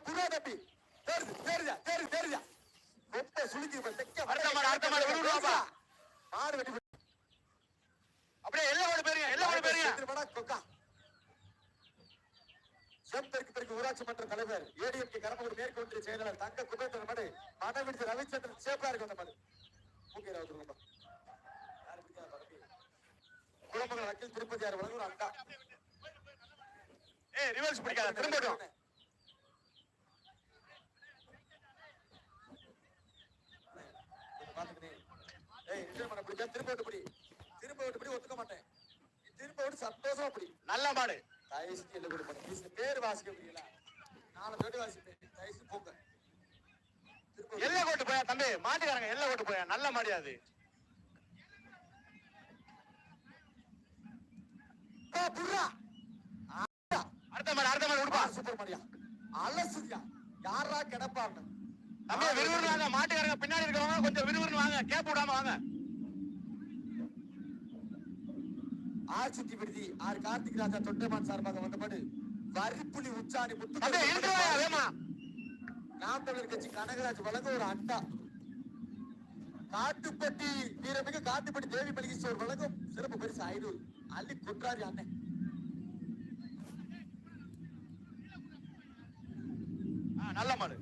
புறா தம்பி தேருது தேருதா தேரு அடுத்த மாடு, அடுத்த மாடு, விடுவாப்பா. மாடு வெட்டி போட்டு. அப்படியே எல்லை ஓடு போயிருங்க எல்லை போயிருங்க. திருமணா கொக்கா. செம்பெருக்கு ஊராட்சி மன்ற தலைவர் ஏடிஎம்கே கரம்பூர் மேற்கு ஒன்றிய செயலாளர் தங்க குபேந்திரன் மடு மனவிடுத்து ரவிச்சந்திரன் சேப்பா இருக்கு அந்த மடு. வக்கீல் திருப்பதியார் வழங்கும் அண்டா ஏய் ரிவர்ஸ் பிடிக்காத திரும்பட்டும் பாத்துக்கினே. ஏய், பிடிச்சா திரும்ப விட்டு பிடி. திரும்ப விட்டு பிடி, ஒத்துக்க மாட்டேன். திரும்ப விட்டு சந்தோஷமா பிடி. நல்ல மாடு கொடுக்க மாட்டேன். please, பேர் வாசிக்க முடியல. நாலு பேர் வாசிப்பேன். தயவு செஞ்சு போங்க. எல்லை கோட்டு போயா தம்பி மாட்டுக்காரங்க எல்லை கோட்டு போயா நல்ல மாடியா அது. அடுத்த மாடு அடுத்த மாடு விடுப்பா பா, சுப்பிரமணியா. அலசுதியா. யாரா கிடப்பான்னு. தம்பி விறுவிறுன்னு வாங்க மாட்டுக்காரங்க பின்னாடி இருக்கவங்க கொஞ்சம் விறுவிறுன்னு வாங்க கேப் விடாம வாங்க சுத்தி விடுதி ஆர் கார்த்திக் ராஜா தொண்டமான் சார்பாக வந்தபடி வரிப்புலி உச்சாணி முத்து நாம் தமிழர் கட்சி கனகராஜ் வழங்க ஒரு அண்டா. காட்டுப்பட்டி வீரமிகு காட்டுப்பட்டி தேவி மளிகை ஸ்டோர் வழங்கும் சிறப்பு பரிசு ஐநூறு. அள்ளி குற்றாரி அண்ணன் நல்ல மாடு.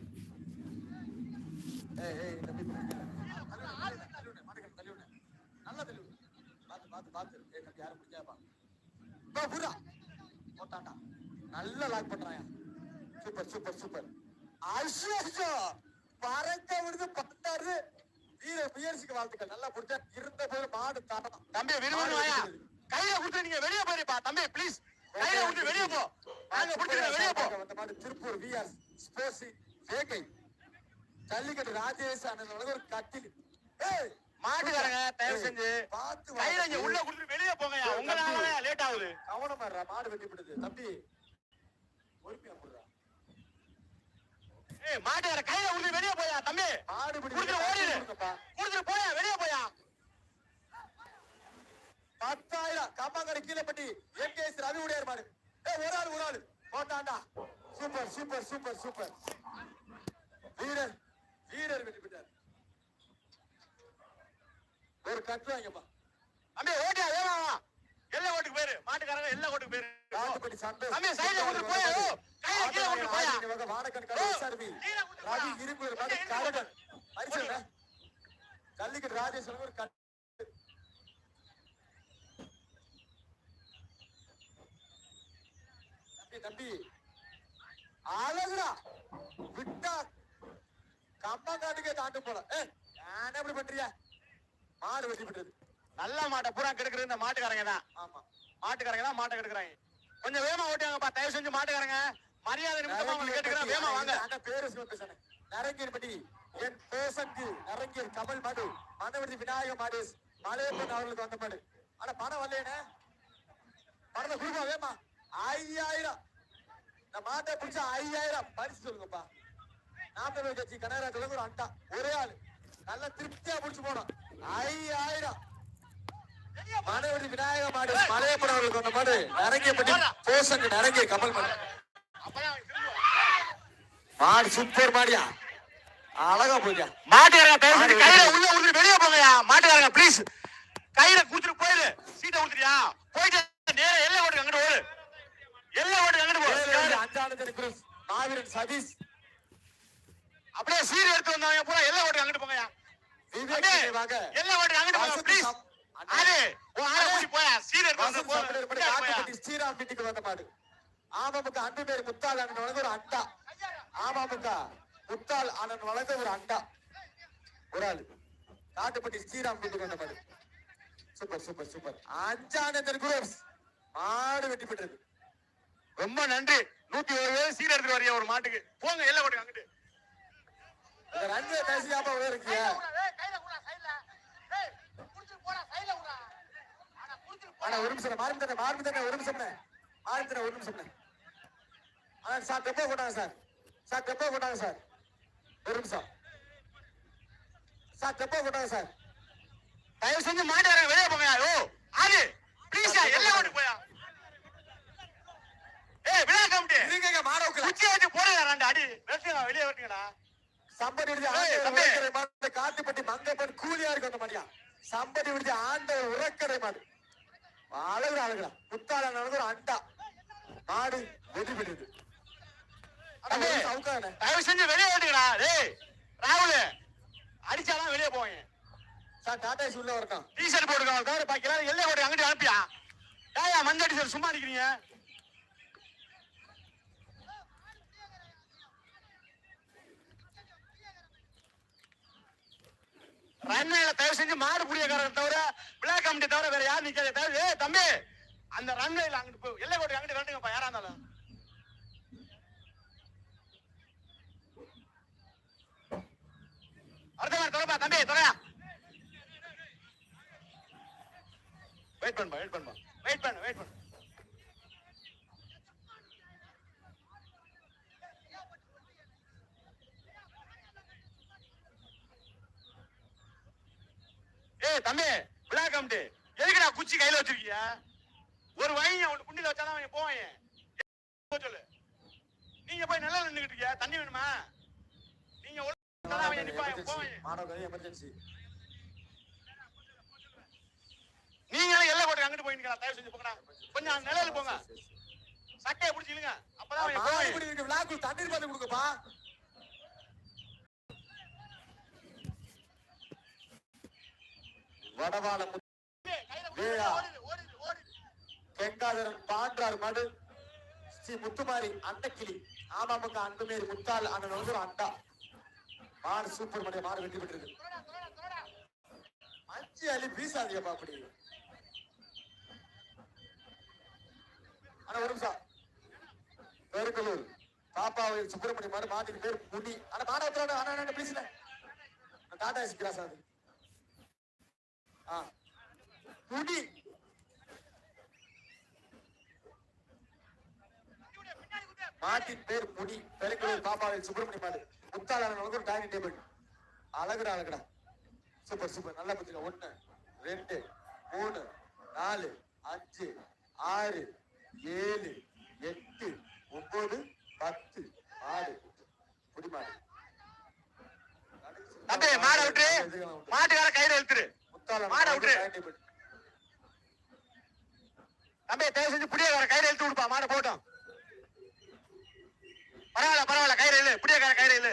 ஏய், ஏய், இந்த பி- தள்ளி விடு, தள்ளி விடு, மாட்டுக்கு தள்ளி விடு. நல்லா தள்ளி விடு. பாத்து, பாத்து, பாத்து. ஏய், தம்பி, யாரும் பிடிக்காதப்பா. பா, புறா. போட்டான்டா. நல்லா லாக் பண்றாயா? சூப்பர் சூப்பர் சூப்பர் ஐயோ பறக்க விடுது பத்தாரு வீர முயற்சிக்கு வாழ்த்துக்கள். நல்லா பிடிச்சா இருந்த போது மாடு தரம் தம்பி விறுவிறுன்னு வாயா. கையில கொடுத்து நீங்க வெளிய போயிருப்பா தம்பி ப்ளீஸ் கையில கொடுத்து வெளிய போ. நாங்க பிடிச்சிருக்க வெளிய போ. வந்த மாடு திருப்பூர் விஆர் ஸ்போர்ட்ஸ் வேகை ஜல்லிக்கட்டு ராஜேஷ் அண்ணன் ஒரு கட்டில். ஏய் மாட்டுக்காரங்க தயவு செஞ்சு. கையில உள்ள கொடுத்துட்டு வெளிய போங்கயா உங்களால லேட் ஆகுது. கவனமா மாடு வெட்டிப்படுது தம்பி பொறுமையா போடுறா. ஏய் மாட்டுக்கார கையில கொடுத்து வெளிய போயா தம்பி. மாடு பிடி கொடுத்துட்டு ஓடிடு. கொடுத்துட்டு போயா வெளிய போயா பத்தாயிரம். கம்மாங்கரை கீழப்பட்டி. எம்கேஎஸ் ரவி உடையார் மாடு. ஏய் ஒரு ஆள் ஒரு ஆள். போட்டாண்டா சூப்பர் சூப்பர் சூப்பர் சூப்பர். வீரர் வீரர் வெற்றி பெற்றார். ஒரு கட்டு வாங்கப்பா. தம்பி ஓட்டியா? வேமா எல்லை ஓட்டுக்கு போயிரு. மாட்டுக்காரங்க எல்லை ஓட்டுக்கு காட்டுப்பட்டி சைடுல கொடுத்துட்டு போயா? கையில கீழே கொடுத்துட்டு போயா? வாடகன் கடை சர்வி. பரிசு ஜல்லிக்கட்டு ராஜேஸ்வரன் ஒரு கட்டு. தம்பி தம்பி. அழகுடா. விட்டா. கம்மங்காட்டுக்கே தாண்டு போல. ஏய் நான் எப்படி பண்றியா மாடு வெட்டி விட்டது நல்ல மாட்டை பூரா கெடுக்கிறது இந்த மாட்டுக்காரங்க தான். ஆமா. மாட்டுக்காரங்க தான் மாட்டை கெடுக்குறாங்க. கொஞ்சம் வேகமா ஓட்டியாங்கப்பா தயவு செஞ்சு மாட்டுக்காரங்க. மரியாதை நிமித்தமா உங்களுக்கு கேட்டுக்கிறேன். வேகமா வாங்க. அண்ணா பேரு பேசுறேன். நரங்கியன்படி என் பேசங்கு நரங்கியர் கமல் மாடு. மனவடி விநாயக மாடு. மலையப்பன் அவர்களுக்கு வந்த மாடு. ஆனா பணம் வரலையேனே பணத்தை கொடுப்பா வேமா ஐயாயிரம். இந்த மாட்டை பிடிச்சா ஐயாயிரம். பரிசு சொல்லுங்கப்பா. நாற்பது கட்சி கனகராஜ் ஒரு அண்டா. ஒரே ஆளு. நல்ல திருப்தியா பிடிச்சு போனோம். ஐயாயிரம். மனவடி விநாயக மாடு மலையப்பன் அவர்களுக்கு வந்த மாடு நரங்கியப்பட்டி பேசங்கு நரங்கிய கமல் மாடு. மாடு சூப்பர் மாடியா? அழகா போய்யா மாட்டுக்காரங்க செஞ்சு கையில உள்ள கொடுத்துட்டு வெளியே போங்கயா மாட்டுக்காரங்க ப்ளீஸ் கையில கொடுத்துட்டு போயிரு. சீட்டை கொடுத்துட்டியா போயிட்டு நேரா எல்லை ஓட்டுக்கு அங்கிட்டு ஓடு. எல்லை ஓட்டுக்கு அங்கிட்டு குரூஸ் மாவீரன் சதீஷ். அப்படியே சீர் எடுத்து வந்தவங்க பூரா எல்லை ஓட்டுக்கு அங்கிட்டு போங்கயா ஸ்ரீராம் வந்த மாடு. அமமுக அன்பு பேர் முத்தாள் அண்ணன் வழங்க ஒரு அண்டா. அமமுக முத்தாள் அண்ணன் வழங்க ஒரு அண்டா. ஒரு ஆளு. காட்டுப்பட்டி ஸ்ரீராம் வீட்டுக்கு வந்த மாடு. Super super super. அஞ்சானந்தன் குரூஸ். மாடு வெட்டி பெற்றது. ரொம்ப நன்றி. நூத்தி ஒரு பேர் சீர் எடுத்துட்டு வரியா ஒரு மாட்டுக்கு. போங்க எல்லை ஓட்டுக்கு அங்கிட்டு. இந்த ரன்வே பேசியாம உள்ள இருக்கியா? ஆனா ஒரு நிமிஷம் மாறி தானே ஒரு நிமிஷம் மாறி தானே ஒரு நிமிஷம் ஆனா சார் கொண்டாங்க சார். சார் கொண்டாங்க சார். ஒரு நிமிஷம். சார் கொண்டாங்க சார். தயவு செஞ்சு மாட்டுக்காரங்க வெளியே போங்கயா ஓ ஆது ப்ளீஸ்யா எல்லை ஓட்டுக்கு போயா ஏய் விழா கமிட்டி இருங்க மாட உட்கல குச்சி வச்சு போடுங்க ரெண்டு அடி. வரட்டுங்க வெளியே வரட்டுங்கடா சம்படி விடுதி மாடு காட்டுப்பட்டி மங்கப்பன் கூலியா இருக்கு அந்த மாதிரியா சம்படி விடுதி ஆண்டவர் உரக்கரை மாடு. அழகுடா அழகுடா. முத்தாள நடந்து ஒரு அண்டா. மாடு வெற்றி பெற்றது தயவு செஞ்சு வெளியே வரட்டுங்கடா டேய் ராகுல் அடிச்சாதான் வெளியே போவேன் சார் டாடா உள்ள வரட்டும். டிஷர்ட் போட்டுக்கோ தவிர பாக்கி எல்லாரும் எல்லை ஓட்டு அங்கிட்டு அனுப்பியா? ஏயா மஞ்சள் சும்மா நிக்கிறீங்க? ரன்வேல தயவு செஞ்சு மாடு புடியக்காரன் தவிர பிளாக் கமிட்டி தவிர வேற யாரும் நிக்காத. தவிர ஏ தம்பி அந்த ரன்வேல அங்கிட்டு போய் எல்லை கோட்டை அங்கிட்டு வரட்டுங்கப்பா யாரா இருந்தாலும். அடுத்த மாதிரி தொடப்பா தம்பி தொடயா வெயிட் பண்ணுப்பா வெயிட் பண்ணுப்பா வெயிட் பண்ணு வெயிட் பண்ணு. தம்பி விழா கமிட்டி எதுக்குடா குச்சி கையில வச்சிருக்கிய? ஒரு வைங்க ஒன்று குண்டில வச்சாதான் அவங்க போவாங்க போ சொல்லு. நீங்க போய் நல்லா நின்னுகிட்டு இருக்கியா? தண்ணி வேணுமா? நீங்க ஒழுங்கா அவங்க நிப்பாங்க போவாங்க மாணவர்கள் எமர்ஜென்சி நீங்க எல்லை போட்டு அங்கிட்டு போயிட்டு தயவு செஞ்சு போங்கடா. கொஞ்சம் நிலையில போங்க. சட்டையை பிடிச்சி இழுங்க. அப்பதான் தண்ணீர் பார்த்து கொடுங்கப்பா வடவாள முத்து கையில கெங்காதரன் பாண்டார் மடு. ஸ்ரீ முத்துமாரி அண்டக்கிளி ஆமாமுக அன்புமேரி முத்தால் அண்ணன் வந்து ஒரு அண்டா. மாடு சூப்பர் மடிய மாடு வெற்றி பெற்றிருக்கு. அஞ்சு அலி பீசாதியப்பா அப்படி. ஆனா ஒரு நிமிஷம். பெருக்கலூர். பாப்பாவை சுப்பிரமணியம் மாடு மாட்டுக்கு பேர் முடி ஆனா மாட ஒருத்தரோட ஆனா என்ன ப்ளீஸ்ல டாடா எஸ் கிராஸ் அது முடி மாட்டின் பேர் முடி பெருக்கலூர் பாப்பாவை சுப்பிரமணிய மாடு முத்தாளன் ஒரு டைனிங் டேபிள் அழகுடா அழகுடா. Super super. நல்லா புரிஞ்சுக்க ஒண்ணு ரெண்டு மூணு நாலு அஞ்சு ஆறு ஏழு எட்டு ஒன்பது பத்து. மாடு. குடி மாடு. தம்பி மாடை விட்டு மாட்டுக்கார இழுத்துரு. முத்தாளன் மாடை தம்பி தயவு செஞ்சு புடியக்கார கயிறு இழுத்து விடுப்பா. மாடை போட்டோம். பரவாயில்ல பரவாயில்ல கயிறு இழு. புடியக்கார கயிறு இழு.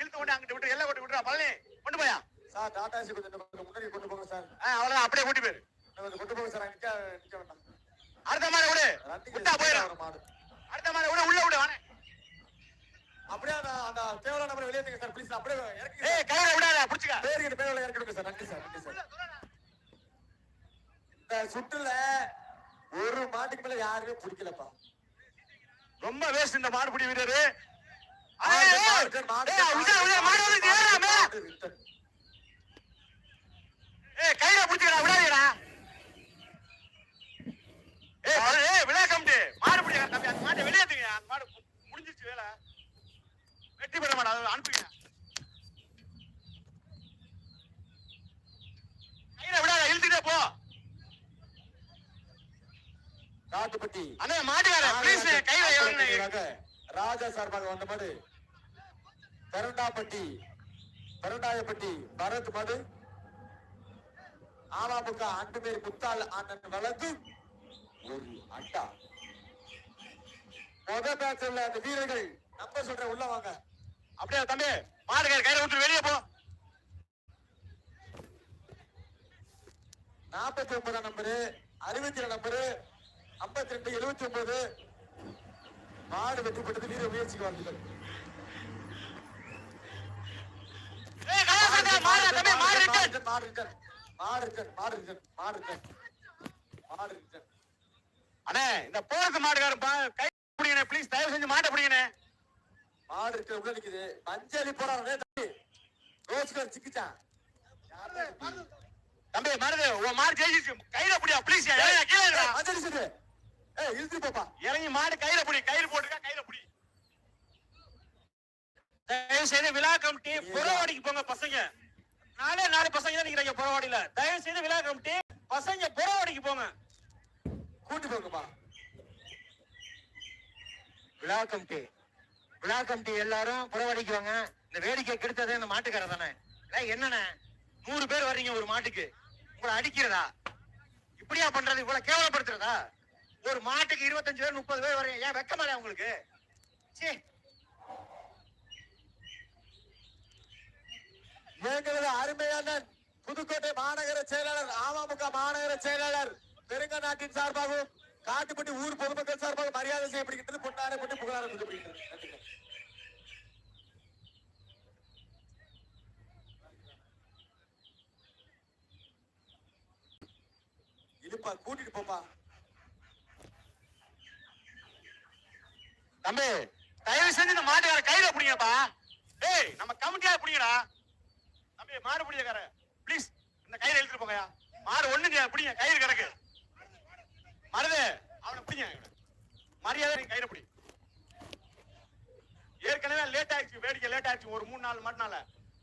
இழுத்து விட்டு அங்கிட்டு விட்டு எல்லாம் கொண்டு விட்டுறா. பழனி கொண்டு போயா? சார் டாடா ஏசி கொஞ்சம் முன்னாடி கொண்டு போங்க சார். ஆ அவ்வளவுதான். அப்படியே கூட்டி போயிரு. கொண்டு போங்க சார். அங்க நிக்க நிக்க வேண்டாம். அடுத்த மாடை விடு. விட்டா போயிடும் அடுத்த மாடை விடு. உள்ள விடு வானே. அப்படியே அந்த தேவையான நம்பர் வெளியே சார். ப்ளீஸ் அப்படியே இறக்கி ஏய் கயிறை விடாத புடிச்சுக்க பேருக்கு பேரில் இறக்கி விடுங்க சார் நன்றி சார் நன்றி சார் இந்த சுற்றுல ஒரு மாட்டுக்கு மேல யாருமே பிடிக்கலப்பா. ரொம்ப வேஸ்ட் இந்த மாடு பிடி வீரரு கையில புடிச்சுக்கடா விடாதீடா. ஏய் விழா கமிட்டி மாடு பிடிக்கிற தம்பி அந்த மாட்டை வெளியேத்துங்க. அந்த மாடு முடிஞ்சிருச்சு வேலை. வெட்டி பெற மாட்டா அதை அனுப்புங்க கையில விடாத இழுத்துட்டே போ காட்டுப்பட்டி. அண்ணே மாட்டுக்கார ப்ளீஸ் ராஜா சார்பாக வந்த மாடு பெரண்டாப்பட்டி. பெரண்டாயப்பட்டி பரத் மடு ஆமாமுக அன்புமேரி முத்தாள் அண்ணன் வளர்ந்து ஒரு அண்டா முத பேட்ச்ல அந்த வீரர்கள் நம்பர் சொல்ற உள்ள வாங்க. அப்படியே தம்பி? மாட்டுக்கார கையில விட்டு வெளியே போ. நாற்பத்தி ஒன்பதாம் நம்பரு அறுபத்தி ஏழு நம்பரு ஐம்பத்தி ரெண்டு எழுபத்தி ஒன்பது மாடு வெற்றி பெற்றது வீர முயற்சிக்கு வாழ்த்துக்கள் மாடு தம்பி மாடு ரிட்டர்ன் மாடு ரிட்டர்ன் மாடு ரிட்டர்ன் மாடு ரிட்டர்ன் அண்ணே இந்த போறது மாட்டுக்காரன் பா- கை பிடிங்கண்ணே ப்ளீஸ் தயவு செஞ்சு மாட்டை பிடிங்கண்ணே. மாடு ரிட்டர்ன் உள்ள நிக்குது. மஞ்சளி போறாரு தம்பி. ரோஸ்கர் சிக்கிச்சான் தம்பி மருது உன் மாடு ஜெயிச்சிச்சு கையில பிடியா ப்ளீஸ் கீழே இருக்கா மஞ்சளி சொல்லு ஏய் இழுத்து போப்பா. இறங்கி மாடு கையில பிடி கயிறு போட்டுருக்கா கையில பிடி. தயவு செய்து விழா கமிட்டி புறவாடிக்கு போங்க பசங்க. நாலே நாலு பசங்க தான் நிக்கிறாங்க புறவாடியில. தயவு செய்து விழா கமிட்டி பசங்க புறவாடிக்கு போங்க. கூட்டி போங்கப்பா. விழா கமிட்டி. விழா கமிட்டி எல்லாரும் புறவடிக்குவாங்க இந்த வேடிக்கை கெடுத்ததே இந்த மாட்டுக்கார தானே. என்னண்ணே? நூறு பேர் வர்றீங்க ஒரு மாட்டுக்கு. உங்களை அடிக்கிறதா? இப்படியா பண்றது? இவ்வளவு கேவலப்படுத்துறதா? ஒரு மாட்டுக்கு இருபத்தஞ்சு பேர் முப்பது பேர் வரையும் ஏன் வெக்கமால உங்களுக்கு? சரி எங்களது அருமையான புதுக்கோட்டை மாநகர செயலாளர் அமமுக மாநகர செயலாளர் பெருங்க நாட்டின் சார்பாகவும் காட்டுப்பட்டி ஊர் பொதுமக்கள் சார்பாக மரியாதை செய்யப்படுகின்றது. பொன்னாரை கொண்டு புகழாரம் கொடுக்கப்படுகிறது இழுப்பா கூட்டிட்டு போப்பா தம்பி தயவு செஞ்சு இந்த மாட்டுக்கார கையில பிடிங்கப்பா. டேய் நம்ம கமிட்டியா பிடிங்கடா. தம்பி மாடு பிடிக்கார ப்ளீஸ் இந்த கையில இழுத்துட்டு போங்கயா மாடு ஒண்ணுங்க பிடிங்க கயிறு கிடக்கு. மருது அவனை பிடிங்க. மரியாதை நீ கையில பிடி. ஏற்கனவே லேட் ஆயிடுச்சு வேடிக்கை லேட் ஆயிடுச்சு ஒரு மூணு நாலு மணி நாள்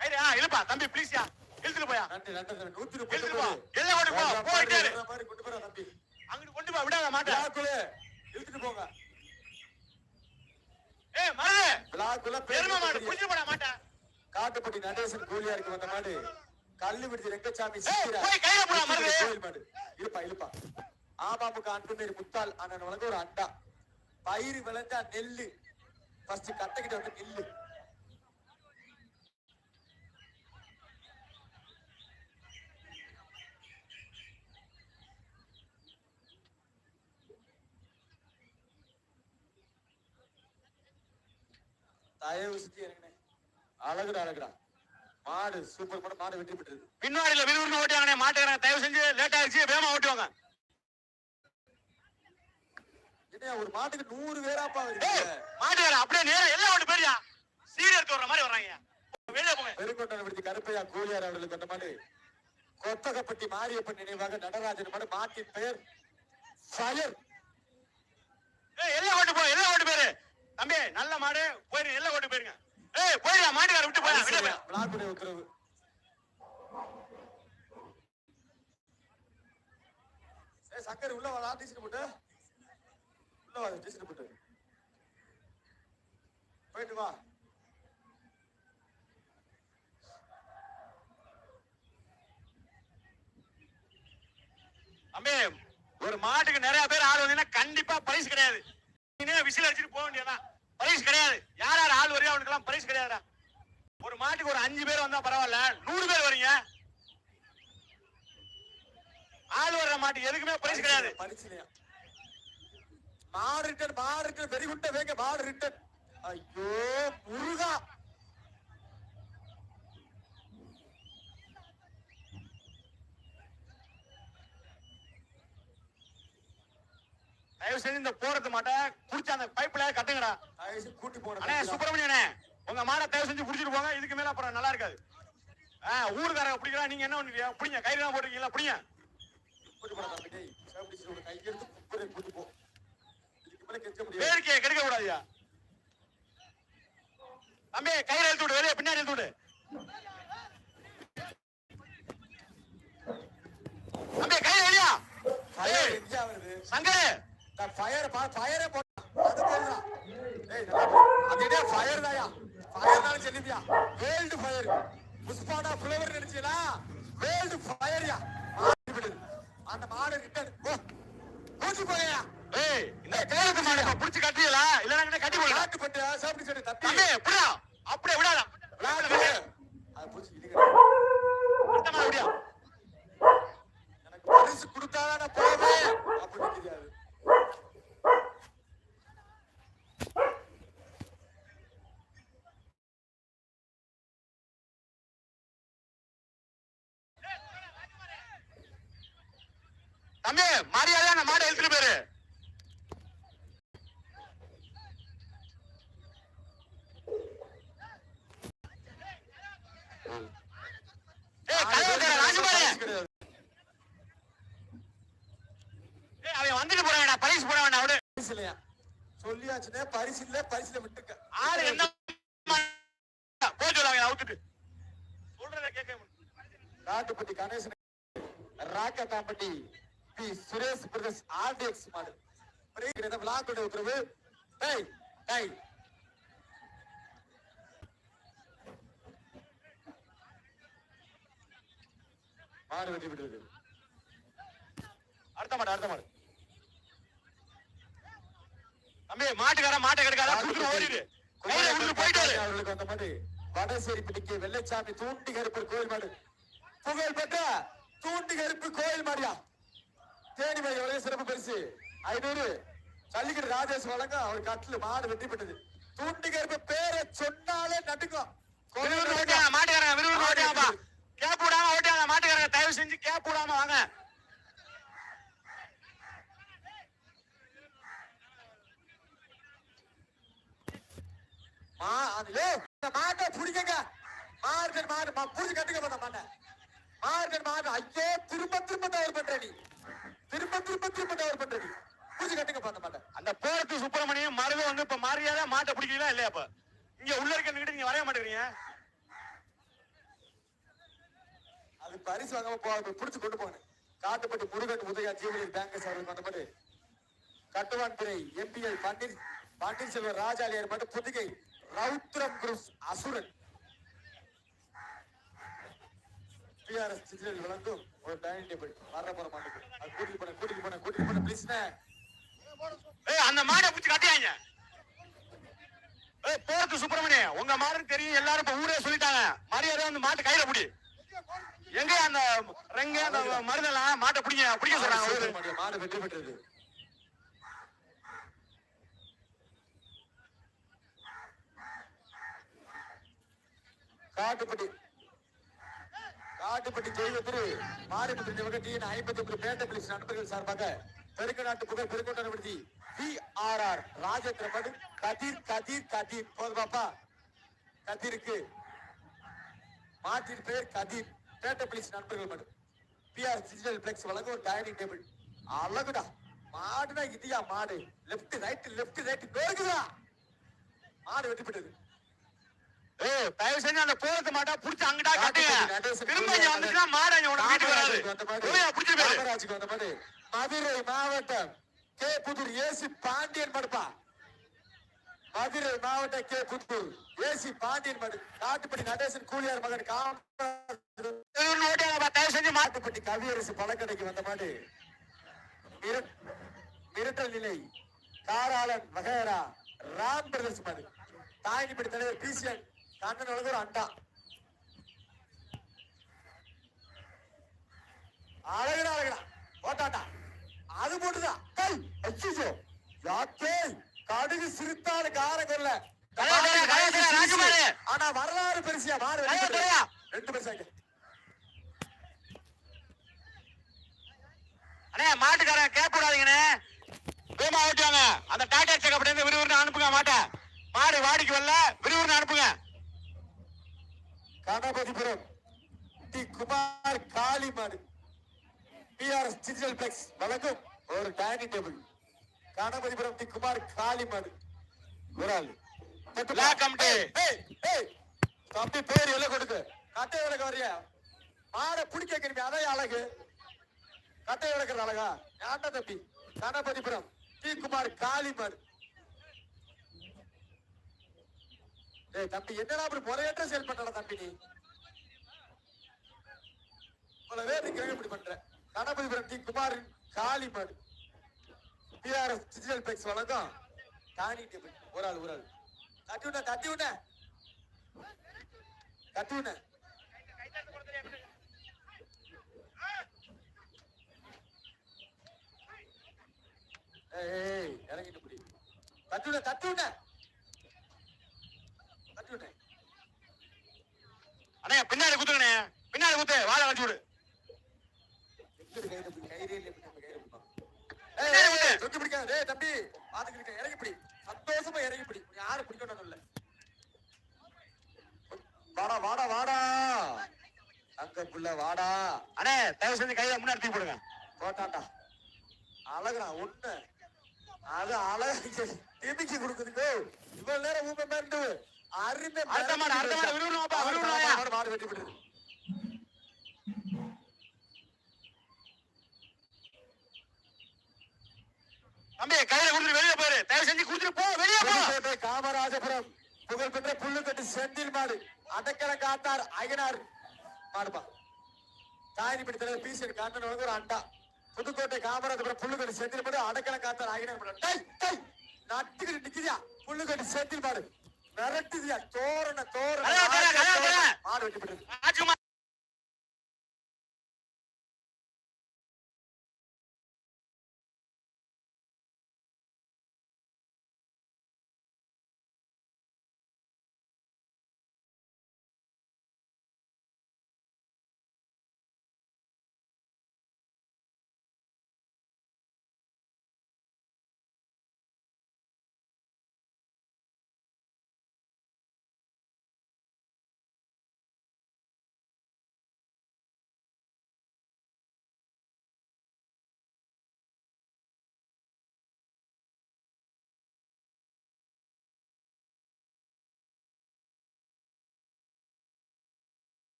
கயிறு ஆ இழுப்பா. தம்பி ப்ளீஸ்யா இழுத்துட்டு போயா. நூத்தி இழுத்துட்டு போ. எல்லாம் கொண்டு போ. போயிட்டே தம்பி. அங்கிட்டு கொண்டு போ விடாத மாட்டேன் இழுத்துட்டு போங்க ஏய் மருது விழாக்குள்ள பெருமை மாடு பேருந்து புடிச்சு போட மாட்டேன் காட்டுப்பட்டி நடேசன் கோழியாருக்கு வந்த மாடு. கல்லு விடுதி ரெங்கசாமி கையில மாடு. இழுப்பா இழுப்பா ஆமாமுக அன்புநேரி முத்தால் அண்ணன் வழங்க ஒரு அண்டா பயிர் விளைஞ்சா நெல்லு. ஃபர்ஸ்ட் கட்டைக்கிட்ட வந்து நெல்லு. தயவு செஞ்சு அழகுடா அழகுடா. மாடு சூப்பர் மாடு மாடு வெற்றி பெற்றது பின்னாடியில விறுவிறுன்னு ஓட்டுவாங்கண்ணே மாட்டுக்கிறேன் தயவு செஞ்சு லேட் ஆயிடுச்சு வேகமா ஓட்டுவாங்க. ஒரு மாட்டுக்கு நூறு பேராப்பா வருது. மாட்டுக்காரன் அப்படியே நேரா எல்லாம் ஓட்டு போயியா சீரியர் வர்ற மாதிரி வர்றாங்க. வெளியே போங்க. பெருங்கொண்டன கருப்பையா கோழியார் அவர்களுக்கு அந்த மாடு. கொத்தகப்பட்டி மாரியப்பன் நினைவாக நடராஜன் மாடு மாட்டின் பெயர் ஃபயர். எல்லாம் ஓட்டு போ எல்லாம் ஓட்டு போயிரு. தம்பி நல்ல மாடு. போயிருங்க எல்லாம் ஓட்டு போயிருங்க. ஏய் போயிடா மாட்டுக்காரன் விட்டு போயா வெளியே போயா விழாக்குடைய உத்தரவு ஏய் சங்கர் உள்ள வா டீசர்ட் போட்டு. உள்ள வா டீசர்ட் போட்டு. போயிட்டு வா. தம்பி ஒரு மாட்டுக்கு நிறைய பேர் ஆள் வந்தீங்கன்னா கண்டிப்பா பரிசு கிடையாது. விசில் அடிச்சுட்டு போக வேண்டியதான் பரிசு கிடையாது. யார் யார் ஆள் வரையோ அவனுக்கெல்லாம் பிரைஸ் கிடையாதுடா. ஒரு மாட்டுக்கு ஒரு அஞ்சு பேர் வந்தா பரவாயில்ல. நூறு பேர் வரீங்க. ஆள் வர்ற மாட்டு எதுக்குமே பிரைஸ் கிடையாது. பரிசுலையா? மாடு ரிட்டர்ன் மாடு ரிட்டர்ன் வெரி குட்ட வேங்க மாடு ரிட்டர்ன். ஐயோ முருகா. தயவு செஞ்சு இந்த போறது மாட்டை. புடிச்ச அந்த பைப்ல கட்டுங்கடா கூட்டி அண்ணே சுப்பிரமணியனே உங்க மாடை தயவு செஞ்சு புடிச்சிட்டு போங்க. இதுக்கு மேல அப்புறம் நல்லா இருக்காது. ஆ, ஊருக்காரங்க பிடிக்கலாம் நீங்க என்ன பண்ணுவீங்க பிடிங்க. கயிறு தான் போட்டுருக்கீங்களா? பிடிங்க. வேடிக்கையை கெடுக்க கூடாதுயா? தம்பி கயிறு எழுத்து விடு. வெளியே பின்னாடி எழுத்து விடு. தம்பி கயிறு வெளியா. சங்கரு. ஃபயர் ஃபயரே போட்டா. அது போடுறா டேய் நல்லா இருக்கு. அது ஃபயர் தாயா ஃபயர்னாலும் சொல்லுவியா வேல்டு ஃபயர் புஷ்பானா ஃப்ளவர் நினைச்சீனா வேல்டு ஃபயர்யா மாடு விடுது அந்த மாடு கூட்டி போயா ஏய் இந்த கயிறு மாடை புடிச்சு கட்டுறீங்களா இல்லைன்னா கட்டி போடலாம் காட்டு பட்டு சாப்பிட்டு சொல்லி தப்பி தம்பி புடா அப்படியே விடாத. விளையாடு அது புடிச்சு இழுக்கிற அர்த்தமா விடியா எனக்கு பரிசு கொடுத்தாதான் என்னாச்சுன்னா பரிசு இல்ல பரிசுல விட்டுக்க. ஆளு என்ன போய் சொல்லுவாங்க அவுத்துட்டு. சொல்றத கேட்க Rattupatti Ganesan Rakkathampatti P. Suresh brothers RTX மாடு. பிரேக்கிறத உத்தரவு. டை டை மாடு வெட்டி விட்டு அடுத்த மாடு அடுத்த மாடு. தம்பி மாட்டுக்கார மாட்டை கெடுக்காத குடுத்துட்டு ஓடிடு. கையில விட்டுட்டு போயிட்டு வரு. அவர்களுக்கு வந்த மாடு வடசேரி பிடிக்க வெள்ளச்சாமி தூண்டி கருப்பர் கோயில் மாடு. புகழ் பெற்ற தூண்டி கருப்பு கோயில் மாடியா? தேனி மலை சிறப்பு பரிசு. ஐநூறு. ஜல்லிக்கட்டு ராஜேஷ் வழங்க அவர் கட்டில் மாடு வெற்றி பெற்றது தூண்டி கருப்பு பேரை சொன்னாலே நடுக்கும் மாட்டுக்காரங்க விறுவிறுன்னு ஓட்டியாங்கப்பா கேப் விடாம ஓட்டியாங்க மாட்டுக்காரங்க தயவு செஞ்சு கேப் விடாம வாங்க மா அது ஏய், இந்த மாட்டை பிடிக்கங்க. மார்க்கெட் மாடு மா- புடிச்சு கட்டுங்க பண்ண மாட்டை. மார்க்கெட் மாடு ஐயோ திரும்ப திரும்ப தவறு பண்ற நீ. திரும்ப திரும்ப திரும்ப தவறு பண்ற நீ. புடிச்சு கட்டுங்க பண்ண மாட்டேன் அந்த போரத்து சுப்பிரமணியம் மருது வந்து இப்ப மாறியாத மாட்டை பிடிக்கலாம் இல்லையா இப்ப இங்க உள்ள இருக்க நீங்க வரைய மாட்டேங்கிறீங்க. அது பரிசு வாங்காம போ புடிச்சு கொண்டு போங்க காட்டுப்பட்டு முருகன் உதயா ஜீவனி பேங்கர்ஸ் அவர்களுக்கு வந்த மாதிரி கட்டுவான் துறை எம்பிஎல் பன்னீர் பன்னீர்செல்வம் ராஜாலியர் மட்டும் புதுகை ரவுத்ரம் குரூஸ் அசுரன். டிஆர்எஸ் டிஜிட்டல் வழங்கும் ஒரு டைனிங் டேபிள் வர போற மாட்டுக்கு. அது கூட்டிட்டு போன கூட்டிட்டு போன கூட்டிட்டு போன ப்ளீஸ்ண்ணே ஏய் அந்த மாடை பிடிச்சி கட்டியாங்க. ஏய் போரத்து சுப்பிரமணியம். உங்க மாடுன்னு தெரியும் எல்லாரும் இப்ப ஊரே சொல்லிட்டாங்க. மரியாதை வந்து மாட்டு கையில பிடி. எங்க அந்த ரெங்க அந்த மருதெல்லாம் மாட்டை பிடிங்க பிடிக்க சொல்றாங்க மாடு வெற்றி பெற்றது. காட்டுப்பட்டி. காட்டுப்பட்டி தெய்வ திரு மாரிமுத்து நிவக ஐம்பத்தி ஒன்று பேட்ட பிளிஸ் நண்பர்கள் சார்பாக பெருக்க நாட்டு புகழ் பெருக்கோட்டம் விடுதி V R R Rajendra Kathir Kathir Kathir. போதும் பாப்பா. கதிருக்கு. மாற்றின் பெயர் கதிர். பேட்ட பிளிஸ் நண்பர்கள் மடு பிஆர் டிஜிட்டல் பிளெக்ஸ் வழங்க ஒரு டைனிங் டேபிள் அழகுடா. மாடுனா இதுயா மாடு. லெப்ட் ரைட் லெப்ட் ரைட் நோக்குதா மாடு வெட்டிப்பட்டது. தயவு செஞ்சு அந்த போரத்து மாட்டை புடிச்சு அங்கடா கட்டுங்க. திரும்ப இங்க வந்துச்சுன்னா இங்க உனக்கு வீட்டுக்கு வராது. புடிச்சு வந்த மாதிரி மதுரை மாவட்டம் கே புதூர் ஏசி பாண்டியன் மடுப்பா. மதுரை மாவட்டம் கே புதூர் ஏசி பாண்டியன் மடு காட்டுப்பட்டி நடேசன் கூலியார் மகன் தயவு செஞ்சு மாட்டு மாட்டுப்பட்டி கவியரசு பழக்கடைக்கு வந்த மாடு மிர- மிரட்டல் நிலை. காராளன் வகையரா ராம் பிரதர்ஸ் மாடு தாயினிப்படி தலைவர் பிசிஎன் கண்ணன் வழங்க ஒரு அண்டா. அழகுடா அழகுடா. ஓட்டாட்டா அது போட்டுதான் ஐயையோ, யாக்கே கடுகு சிரித்தாலும் காரம் கொல்ல. ஆனா வரலாறு பெருசியா மாறு. ரெண்டு பெருசாங்க அண்ணே மாட்டுக்காரன் கேப் விடாதீங்கண்ணே வேமா ஓட்டிவாங்க அந்த டாடா செக்கப் இருந்து விறுவிறுன்னு அனுப்புங்க மாட்டை. மாடு வாடிக்கு வரல விறுவிறுன்னு அனுப்புங்க. கணபதிபுரம் டி குமார் காளிமாடு பிஆர்எஸ் டிஜிட்டல் பிளெக்ஸ் வழங்கும் ஒரு dining table. Ganapathipuram T Kumar காளிமாடு ஒரு ஆள். தம்பி பேர் எல்லாம் கொடுக்கு. கட்டை விளக்க வரைய? மாடை பிடிக்க வைக்கணுமே அதான் அழகு. கட்டை விளக்குறது அழகா? ஏன்டா தம்பி? கணபதிபுரம் டி குமார் காளிமாடு ஏய் தம்பி என்னடா அப்படி முறையற்ற செயல் பண்றடா தம்பி நீ? இவ்வளவு பேர் நீங்க இப்படி பண்ற. கணபதிபுரம் டி. குமாரின் காளிமாடு பிஆர்எஸ் டிஜிட்டல் பிளெக்ஸ் வழக்கம் டானி டேபிள் ஒரு ஆள் ஒரு ஆள். தட்டி விட்ட தட்டி விட்ட தட்டி விட்ட ஏய், இறங்கிட்டு இப்படி தட்டி விட்ட தட்டி விட்ட அண்ணே பின்னாடி குத்துங்கண்ணே. பின்னாடி குத்து. வாழை வச்சு விடு. தொட்டு பிடிக்காத. டேய், தம்பி, பாத்துக்கிட்டு. இறங்கி பிடி. சந்தோஷமா இறங்கி பிடி. யாரும் பிடிக்கணும்னு இல்ல. வாடா வாடா வாடா. அங்க புள்ள வாடா. அண்ணே தயவு செஞ்சு கையில முன்னாடி தூக்கி போடுங்க. போட்டாண்டா அழகுடா ஒண்ணு அது அழகு. டிமிக்கு கொடுக்குதுங்க இவ்வளவு நேரம் ஊமை மேண்டு அருமை அடுத்த மாடு, அடுத்த மாடு, விறுவிறு வாயா. மாடு, மாடு வெட்டி விடுது தம்பி கையில கொடுத்துட்டு வெளியே போயிரு. தயவு செஞ்சு கொடுத்துட்டு போ வெளியே போ. காமராஜபுரம் புகழ்பெற்ற புல்லுக்கட்டு செந்தில் மாடு அடக்கல காத்தார் அயனார் மாடுப்பா. தாயினிப்படி தலைவர் பி சி கண்ணன் ஒரு அண்டா. புதுக்கோட்டை காமராஜபுரம் புல்லுக்கட்டு செந்தில் மாடு அடக்கல காத்தார் ஆகினார் டை டை நட்டுக்கிட்டு நிக்குதியா புல்லுக்கட்டு செந்தில் மாடு. மிரட்டுதியா தோரண தோரண. மாடு ஆச்சு